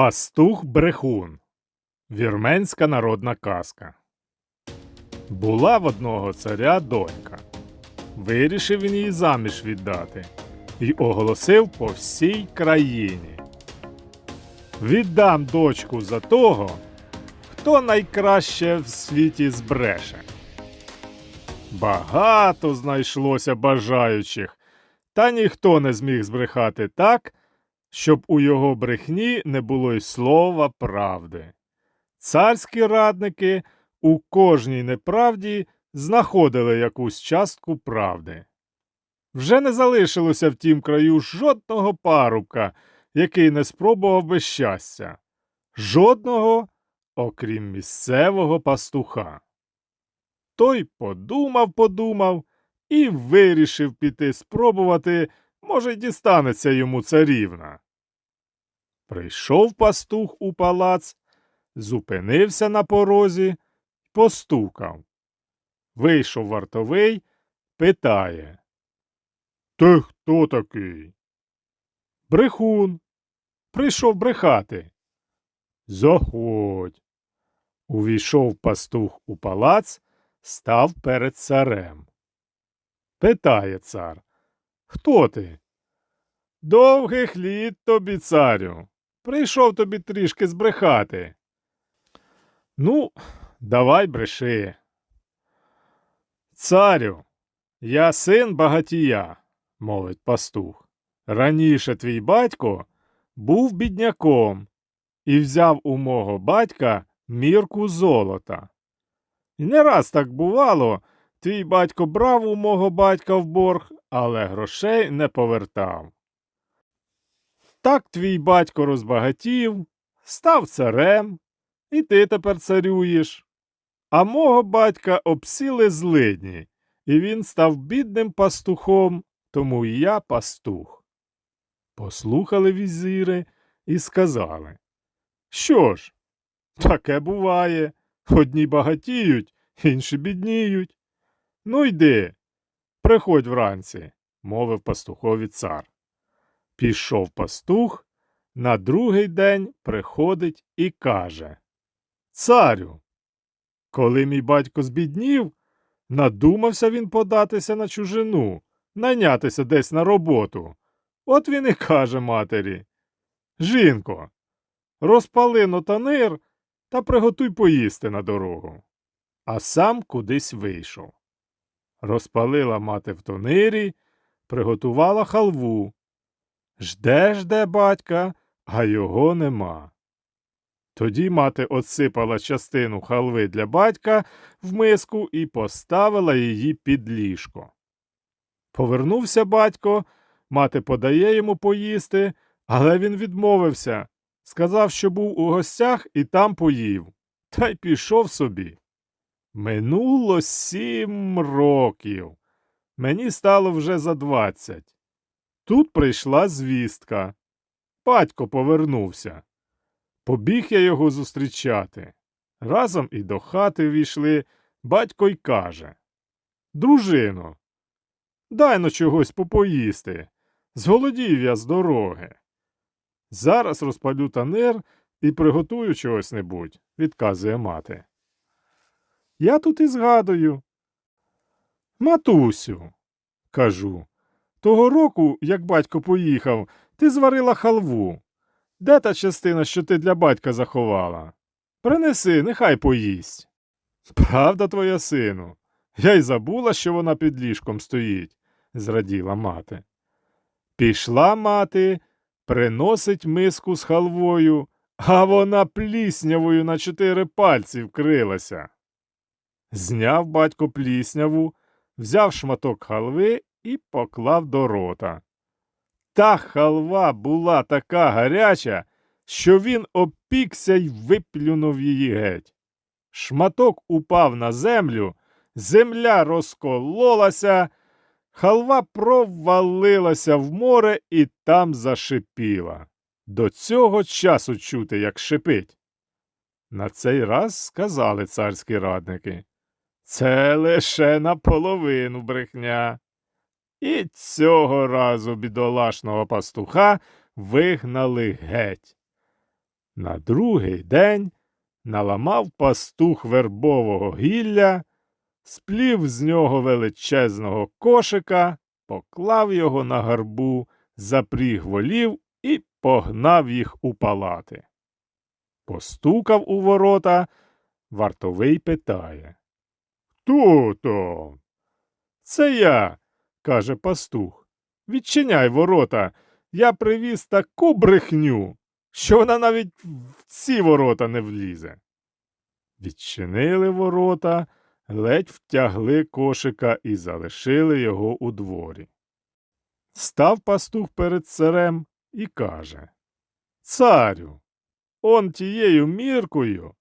Пастух брехун. Вірменська народна казка. Була в одного царя донька. Вирішив він її заміж віддати і оголосив по всій країні. Віддам дочку за того, хто найкраще в світі збреше. Багато знайшлося бажаючих, та ніхто не зміг збрехати так, щоб у його брехні не було й слова правди. Царські радники у кожній неправді знаходили якусь частку правди. Вже не залишилося в тім краю жодного парубка, який не спробував би щастя. Жодного, окрім місцевого пастуха. Той подумав, подумав і вирішив піти спробувати, може, й дістанеться йому царівна. Прийшов пастух у палац, зупинився на порозі, постукав. Вийшов вартовий, питає. Ти хто такий? Брехун. Прийшов брехати. Заходь. Увійшов пастух у палац, став перед царем. Питає цар. Хто ти? Довгих літ тобі, царю. Прийшов тобі трішки збрехати. Ну, давай бреши. Царю, я син багатія, мовить пастух. Раніше твій батько був бідняком і взяв у мого батька мірку золота. І не раз так бувало, твій батько брав у мого батька в борг, але грошей не повертав. Так твій батько розбагатів, став царем, і ти тепер царюєш. А мого батька обсіли злидні, і він став бідним пастухом, тому і я пастух. Послухали візири і сказали Що ж, таке буває. Одні багатіють, інші бідніють. Ну йди, приходь вранці, мовив пастухові цар. Пішов пастух, на другий день приходить і каже Царю, коли мій батько збіднів, надумався він податися на чужину, найнятися десь на роботу. От він і каже матері Жінко, розпали нотанир та приготуй поїсти на дорогу. А сам кудись вийшов. Розпалила мати в тонирі, приготувала халву. Жде, жде батька, а його нема. Тоді мати отсипала частину халви для батька в миску і поставила її під ліжко. Повернувся батько, мати подає йому поїсти, але він відмовився. Сказав, що був у гостях і там поїв, та й пішов собі. Минуло сім років. Мені стало вже за двадцять. Тут прийшла звістка. Батько повернувся. Побіг я його зустрічати. Разом і до хати війшли, батько й каже Дружино, дай но чогось попоїсти. Зголодів я з дороги. Зараз розпалю танер і приготую чогось небудь, відказує мати. Я тут і згадую. Матусю, кажу, того року, як батько поїхав, ти зварила халву. Де та частина, що ти для батька заховала? Принеси, нехай поїсть. Правда твоя сину? Я й забула, що вона під ліжком стоїть, зраділа мати. Пішла мати, приносить миску з халвою, а вона пліснявою на чотири пальці вкрилася. Зняв батько плісняву, взяв шматок халви і поклав до рота. Та халва була така гаряча, що він опікся й виплюнув її геть. Шматок упав на землю, земля розкололася, халва провалилася в море і там зашипіла. До цього часу чути, як шипить. На цей раз сказали царські радники. Це лише наполовину брехня. І цього разу бідолашного пастуха вигнали геть. На другий день наламав пастух вербового гілля, сплів з нього величезного кошика, поклав його на гарбу, запріг волів і погнав їх у палати. Постукав у ворота, вартовий питає. Там? Це я, каже пастух. Відчиняй ворота. Я привіз таку брехню, що вона навіть в ці ворота не влізе. Відчинили ворота, ледь втягли кошика і залишили його у дворі. Став пастух перед царем і каже Царю, он тією міркою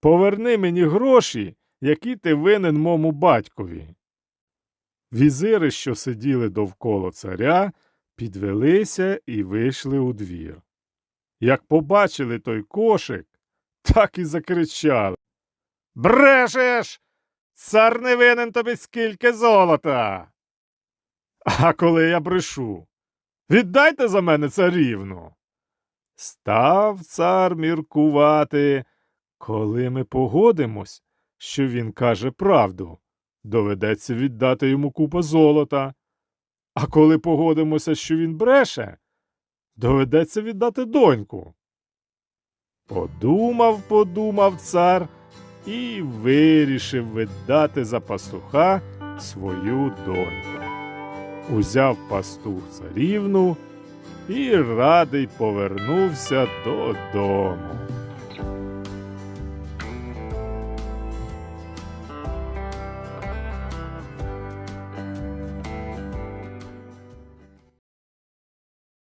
поверни мені гроші, які ти винен мому батькові. Візири, що сиділи довкола царя, підвелися і вийшли у двір. Як побачили той кошик, так і закричали. Брешеш! Цар не винен тобі скільки золота. А коли я брешу, віддайте за мене царівну. Став цар міркувати, коли ми погодимось, що він каже правду, доведеться віддати йому купа золота. А коли погодимося, що він бреше, доведеться віддати доньку. Подумав, подумав цар і вирішив віддати за пастуха свою доньку. Узяв пастух царівну і радий повернувся додому.